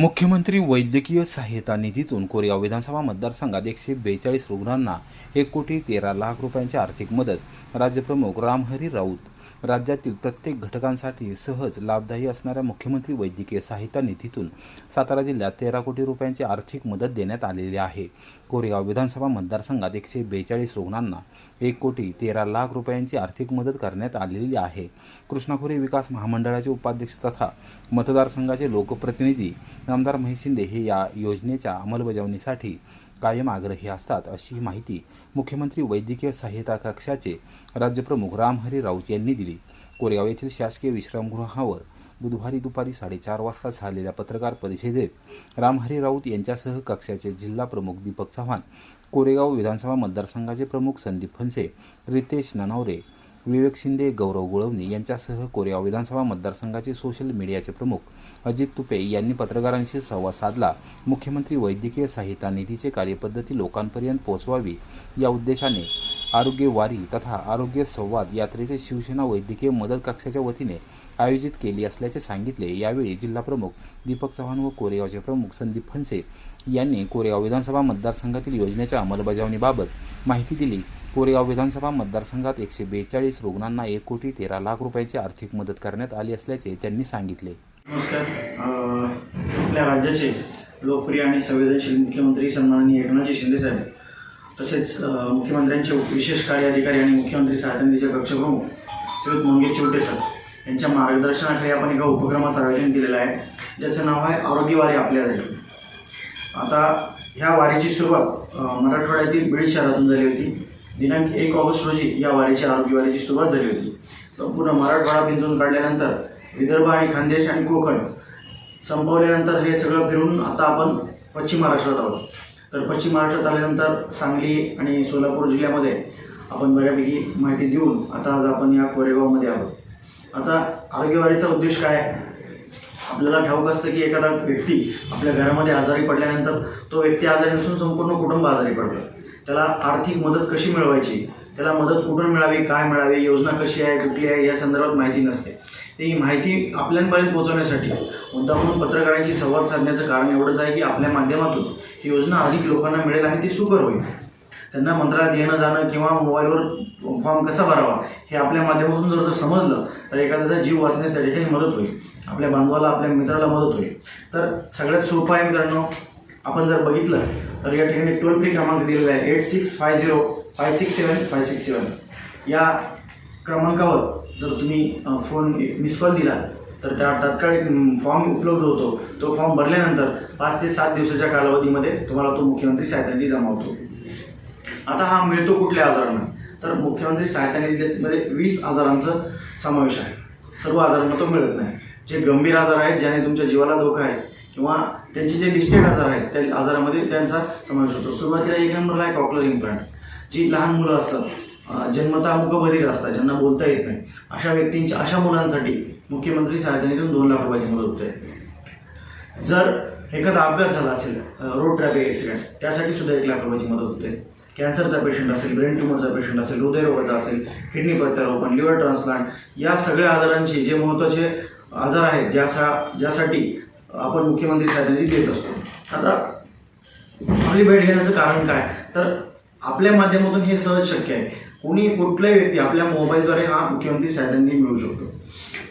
मुख्यमंत्री वैद्यकीय सहाय्यता निधीतून कोरेगाव विधानसभा मतदारसंघात एकशे बेचाळीस रुग्णांना एक कोटी तेरा लाख रुपयांची आर्थिक मदत. राज्यप्रमुख रामहरी राऊत राज्यातील प्रत्येक घटकांसाठी सहज लाभदायी असणाऱ्या मुख्यमंत्री वैद्यकीय सहायता निधीतून सातारा जिल्ह्यात तेरा कोटी रुपयांची आर्थिक मदत देण्यात आलेली आहे. कोरेगाव विधानसभा मतदारसंघात एकशे बेचाळीस रुग्णांना एक कोटी तेरा लाख रुपयांची आर्थिक मदत करण्यात आलेली आहे. कृष्णाखोरी विकास महामंडळाचे उपाध्यक्ष तथा मतदारसंघाचे लोकप्रतिनिधी आमदार महेश शिंदे हे या योजनेच्या अंमलबजावणीसाठी कायम आग्रही असतात अशी माहिती मुख्यमंत्री वैद्यकीय सहाय्यता कक्षाचे राज्यप्रमुख रामहरी राऊत यांनी दिली. कोरेगाव येथील शासकीय विश्रामगृहावर बुधवारी दुपारी साडेचार वाजता झालेल्या पत्रकार परिषदेत रामहरी राऊत यांच्यासह कक्षाचे जिल्हा प्रमुख दीपक चव्हाण कोरेगाव विधानसभा मतदारसंघाचे प्रमुख संदीप फनसे रितेश ननावरे विवेक शिंदे गौरव गुळवणी यांच्यासह कोरेगाव विधानसभा मतदारसंघाचे सोशल मीडियाचे प्रमुख अजित तुपे यांनी पत्रकारांशी संवाद साधला. मुख्यमंत्री वैद्यकीय संहिता निधीचे कार्यपद्धती लोकांपर्यंत पोहोचवावी या उद्देशाने आरोग्य वारी तथा आरोग्य संवाद यात्रेचे शिवसेना वैद्यकीय मदत कक्षाच्या वतीने आयोजित केली असल्याचे सांगितले. यावेळी जिल्हाप्रमुख दीपक चव्हाण व कोरेगावचे प्रमुख संदीप फनसे यांनी कोरेगाव विधानसभा मतदारसंघातील योजनेच्या अंमलबजावणीबाबत माहिती दिली. कोरेगाव विधानसभा मतदारसंघात एकशे बेचाळीस रुग्णांना एक कोटी तेरा लाख रुपयांची आर्थिक मदत करण्यात आली असल्याचे त्यांनी सांगितले. नमस्कार. आपल्या राज्याचे लोकप्रिय आणि संवेदनशील मुख्यमंत्री सन्माननीय एकनाथजी शिंदेसाहेब तसेच मुख्यमंत्र्यांचे विशेष कार्याधिकारी आणि मुख्यमंत्री सहायता निधीचे कक्षप्रमुख श्रीयुत मंगेश चिवटे सर यांच्या मार्गदर्शनाखाली आपण एका उपक्रमाचं आयोजन केलेलं आहे. ज्याचं नाव आहे आरोग्य वारी आपल्यासाठी आता ह्या वारीची सुरुवात मराठवाड्यातील बीड शहरातून झाली होती. दिनांक एक ऑगस्ट रोजी या वारीची आरोग्य वारीची सुरुवात झाली होती. संपूर्ण मराठवाडा बिंदून काढल्यानंतर विदर्भ आणि खानदेश आणि कोकण संपवल्यानंतर हे सगळं फिरून आता आपण पश्चिम महाराष्ट्रात आहोत. तर पश्चिम महाराष्ट्रात आल्यानंतर सांगली आणि सोलापूर जिल्ह्यामध्ये आपण बऱ्यापैकी माहिती देऊन आता आज आपण या कोरेगावमध्ये आहोत. आता आरोग्यवारीचा उद्देश काय? आहे? आपल्याला ठाऊक असतं की एखादा व्यक्ती आपल्या घरामध्ये आजारी पडल्यानंतर तो व्यक्ती आजारी नसून संपूर्ण कुटुंब आजारी पडतं. त्याला आर्थिक मदत कशी मिळवायची? त्याला मदत कुठून मिळावी? काय मिळावी? योजना कशी आहे? कुठली आहे? या संदर्भात माहिती नसते. ती माहिती आपल्यापर्यंत पोहोचवण्यासाठी मुद्दा म्हणून पत्रकारांशी संवाद साधण्याचं कारण एवढंच आहे की आपल्या माध्यमातून ही योजना अधिक लोकांना मिळेल आणि ती सुकर होईल. त्यांना मंत्रालयात येणं जाणं किंवा मोबाईलवर फॉर्म कसा भरावा हे आपल्या माध्यमातून जर जर समजलं तर एखाद्याचा जीव वाचण्यास त्या ठिकाणी मदत होईल. आपल्या बांधवाला आपल्या मित्राला मदत होईल. तर सगळ्यात सोपं आहे मित्रांनो आपण जर बघितलं तर या ठिकाणी टोल फ्री क्रमांक दिलेला आहे. Eight six five zero five six seven five six seven या क्रमांकावर जर तुम्ही फोन मिस कॉल दिला तर त्या तात्काळ एक फॉर्म उपलब्ध होतो. तो फॉर्म भरल्यानंतर पाच ते सात दिवसाच्या कालावधीमध्ये तुम्हाला तो मुख्यमंत्री सहायता निधी जमा होतो. आता हा मिळतो कुठल्या आजारांना? तर मुख्यमंत्री सहायता निधीमध्ये वीस आजारांचं समावेश आहे. सर्व आजारांना तो मिळत नाही. जे गंभीर आजार आहेत ज्याने तुमच्या जीवाला धोका आहे किंवा त्यांचे जे लिस्टेड आजार आहेत त्या आजारामध्ये त्यांचा समावेश होतो. सुरुवातीला एक नंबरला आहे कॉक्लर इम्प्लांट जी लहान मुलं असतात जन्मता जन्मतः मुकबधीर असतात ज्यांना बोलता येत नाही. अशा व्यक्तींच्या अशा मुलांसाठी मुख्यमंत्री सहायता निधीतून दोन लाख रुपयाची मदत होते. जर एखादा अपघात झाला असेल रोड ट्रॅफिक ॲक्सिडेंट त्यासाठी सुद्धा एक लाख रुपयाची मदत होते. कॅन्सरचा पेशंट असेल ब्रेन ट्युमरचा पेशंट असेल हृदयरोगाचा असेल किडनी प्रत्यारोपण लिव्हर ट्रान्सप्लांट या सगळ्या आजारांची जे महत्त्वाचे आजार आहेत ज्यासा ज्यासाठी आपण मुख्यमंत्री साहेबांनी देत असतो. आता आपली भेट घेण्याचं कारण काय? तर आपल्या माध्यमातून हे सहज शक्य आहे. कोणी कुठलाही व्यक्ती आपल्या मोबाईलद्वारे हा मुख्यमंत्री साहेबांनी मिळू शकतो.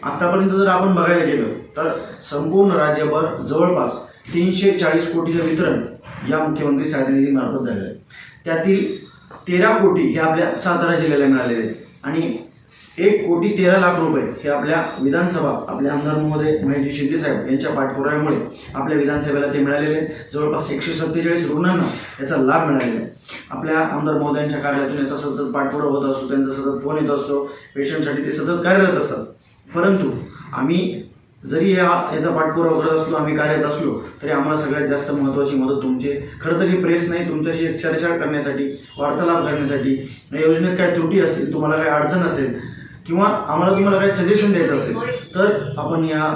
आतापर्यंत जर आपण बघायला गेलो तर संपूर्ण राज्यभर जवळपास तीनशे चाळीस कोटीचं वितरण या मुख्यमंत्री सहायता मार्फत झालेलं आहे. त्यातील तेरा कोटी हे आपल्या सातारा जिल्ह्याला मिळालेले आहेत. आणि एक कोटी तेरा लाख रुपये हे आपल्या विधानसभा आपले आमदार महोदय महेशजी शिंदे साहेब यांच्या पाठपुराव्यामुळे आपल्या विधानसभेला ते मिळालेले जवळपास एकशे सत्तेचाळीस रुग्णांना याचा लाभ मिळालेला आहे. आपल्या आमदार महोदयांच्या कार्यालयातून याचा सतत पाठपुरावा होत असतो त्यांचा सतत फोन येत असतो पेशंटसाठी ते सतत कार्यरत असतात. परंतु आम्ही जरी या याचा पाठपुरावा करत असलो आम्ही कार्यरत असलो तरी आम्हाला सगळ्यात जास्त महत्त्वाची मदत तुमची खरं तरी प्रेस नाही तुमच्याशी चर्चा करण्यासाठी वार्तालाप करण्यासाठी या योजनेत काय त्रुटी असतील तुम्हाला काय अडचण असेल किंवा आम्हाला तुम्हाला काही सजेशन द्यायचं असेल तर आपण या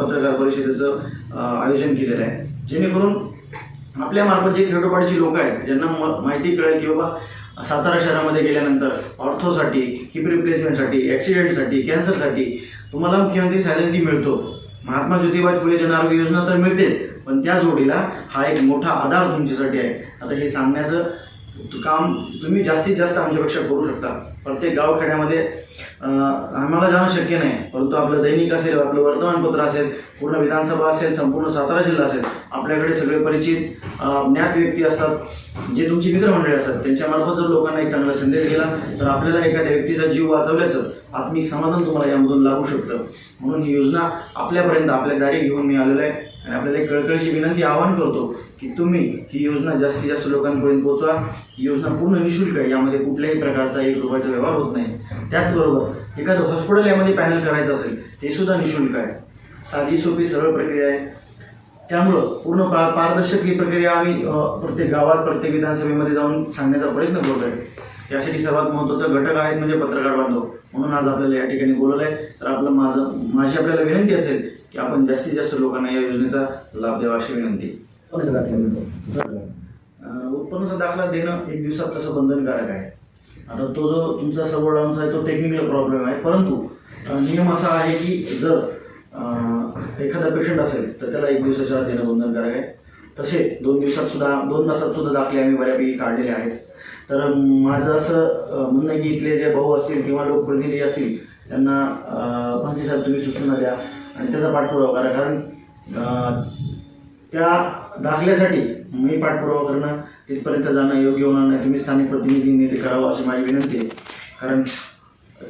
पत्रकार परिषदेचं आयोजन केलेलं आहे. जेणेकरून आपल्या मार्फत जे खेडोपाडीची लोक आहेत ज्यांना माहिती कळेल की बाबा सातारा शहरामध्ये गेल्यानंतर ऑर्थोसाठी हिप रिप्लेसमेंटसाठी ॲक्सिडेंटसाठी कॅन्सरसाठी तुम्हाला मुख्यमंत्री निधी मिळतो. महात्मा ज्योतिबा फुले जन आरोग्य योजना तर मिळतेच पण त्या जोडीला हा एक मोठा आधार तुमच्यासाठी आहे. आता हे सांगण्याचं काम तुम्ही जास्तीत जास्त आमच्यापेक्षा करू शकता. प्रत्येक गावखेड्यामध्ये आम्हाला जाणं शक्य नाही. परंतु आपलं दैनिक असेल आपलं वर्तमानपत्र असेल पूर्ण विधानसभा असेल संपूर्ण सातारा जिल्हा असेल आपल्याकडे सगळे परिचित ज्ञात व्यक्ती असतात. जे तुमची मित्रमंडळी असतात त्यांच्यामार्फत जर लोकांना एक चांगला संदेश गेला तर आपल्याला एखाद्या व्यक्तीचा जीव वाचवल्याचं आत्मिक समाधान तुम्हाला यामधून लागू शकतं. म्हणून ही योजना आपल्यापर्यंत आपल्या दारी घेऊन मी आलेलो आहे. आणि आपल्याला एक कळकळीची विनंती आवाहन करतो की तुम्ही ही योजना जास्तीत जास्त लोकांपर्यंत पोहोचवा. ही योजना पूर्ण निशुल्क आहे यामध्ये कुठल्याही प्रकारचा एक रुपयाचा व्यवहार होत नाही. त्याचबरोबर एखादं हॉस्पिटल यामध्ये पॅनल करायचं असेल ते सुद्धा निशुल्क आहे. साधी सोपी सरळ प्रक्रिया आहे. त्यामुळं पूर्ण पा पारदर्शक ही प्रक्रिया आम्ही प्रत्येक गावात प्रत्येक विधानसभेमध्ये जाऊन सांगण्याचा प्रयत्न करतो आहे त्यासाठी सर्वात महत्त्वाचा घटक आहेत म्हणजे पत्रकार बांधव. म्हणून आज आपल्याला या ठिकाणी बोलवलं आहे तर आपलं माझं माझी आपल्याला विनंती असेल की आपण जास्तीत जास्त लोकांना या योजनेचा लाभ द्यावा अशी विनंती. उत्पन्नाचा दाखला देणं एक दिवसात तसं बंधनकारक आहे. आता तो जो तुमचा सबोर्डांचा आहे तो टेक्निकल प्रॉब्लेम आहे. परंतु नियम असा आहे की जर एखादा पेशंट असेल तर त्याला एक दिवसाच्या आत देणं बंधनकारक आहे. तसे दोन दिवसात सुद्धा दोन तासात सुद्धा दाखले आम्ही बऱ्यापैकी काढलेले आहेत. तर माझं असं म्हणणं आहे की इथले जे भाऊ असतील किंवा लोकप्रतिनिधी असतील त्यांना पंचवीस साहेब तुम्ही सूचना द्या. आणि त्याचा पाठपुरावा करा. कारण त्या दाखल्यासाठी मी पाठपुरावा करणं तिथपर्यंत जाणं योग्य होणार नाही. तुम्ही स्थानिक प्रतिनिधींनी ते करावं अशी माझी विनंती आहे. कारण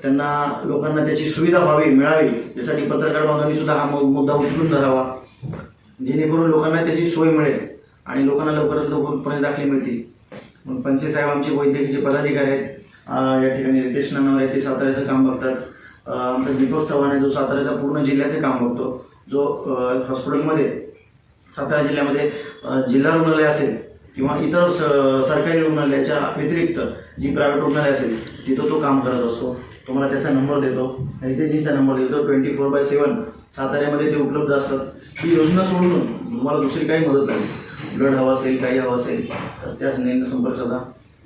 त्यांना लोकांना त्याची सुविधा व्हावी मिळावी यासाठी पत्रकार बांधवांनी सुद्धा हा मु- मुद्दा उचलून धरावा. जेणेकरून लोकांना त्याची सोय मिळेल आणि लोकांना लवकरात लवकर लवकरपणे दाखले मिळतील. मग पंचे साहेब आमचे वैद्यकीय पदाधिकारी आहेत. या ठिकाणी रितेश नानावर आहे ते साताऱ्याचं काम बघतात. आमचा दीपक चव्हाण आहे जो साताऱ्याचा पूर्ण जिल्ह्याचे काम बघतो. जो हॉस्पिटलमध्ये सातारा जिल्ह्यामध्ये जिल्हा रुग्णालय असेल किंवा इतर स सरकारी रुग्णालयाच्या व्यतिरिक्त जी प्रायव्हेट रुग्णालय असेल तिथं तो काम करत असतो. तुम्हाला त्याचा नंबर देतो. एलजीचा नंबर देतो. ट्वेंटी फोर बाय सेवन साताऱ्यामध्ये ते उपलब्ध असतात. ही योजना सोडून तुम्हाला दुसरी काही मदत नाही ब्लड हवं असेल काही हवं असेल तर त्याच नेमका संपर्क साधा.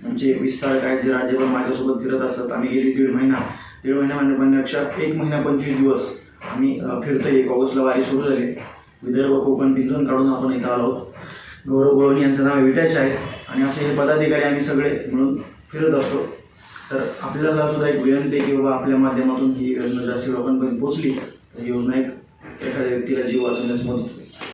आमचे विस्तार आहेत जे राज्यभर माझ्यासोबत फिरत असतात. आम्ही गेली दीड महिना दीड महिना म्हणजे म्हणण्यापेक्षा एक महिना पंचवीस दिवस आम्ही फिरतो एक ऑगस्टला वारी सुरू झाली. विदर्भ कोकण पिंजून काढून आपण इथं आलो आहोत. गौरव गोळवणी यांचं नाव विटायचे आहे. आणि असे हे पदाधिकारी आम्ही सगळे मिळून फिरत असतो. तर आपल्याला सुद्धा एक विनंती आहे की बाबा आपल्या माध्यमातून ही योजना जास्त लोकांपर्यंत पोहोचली तर योजना एक एखाद्या व्यक्तीला जीव वाचवण्यास मदत होईल.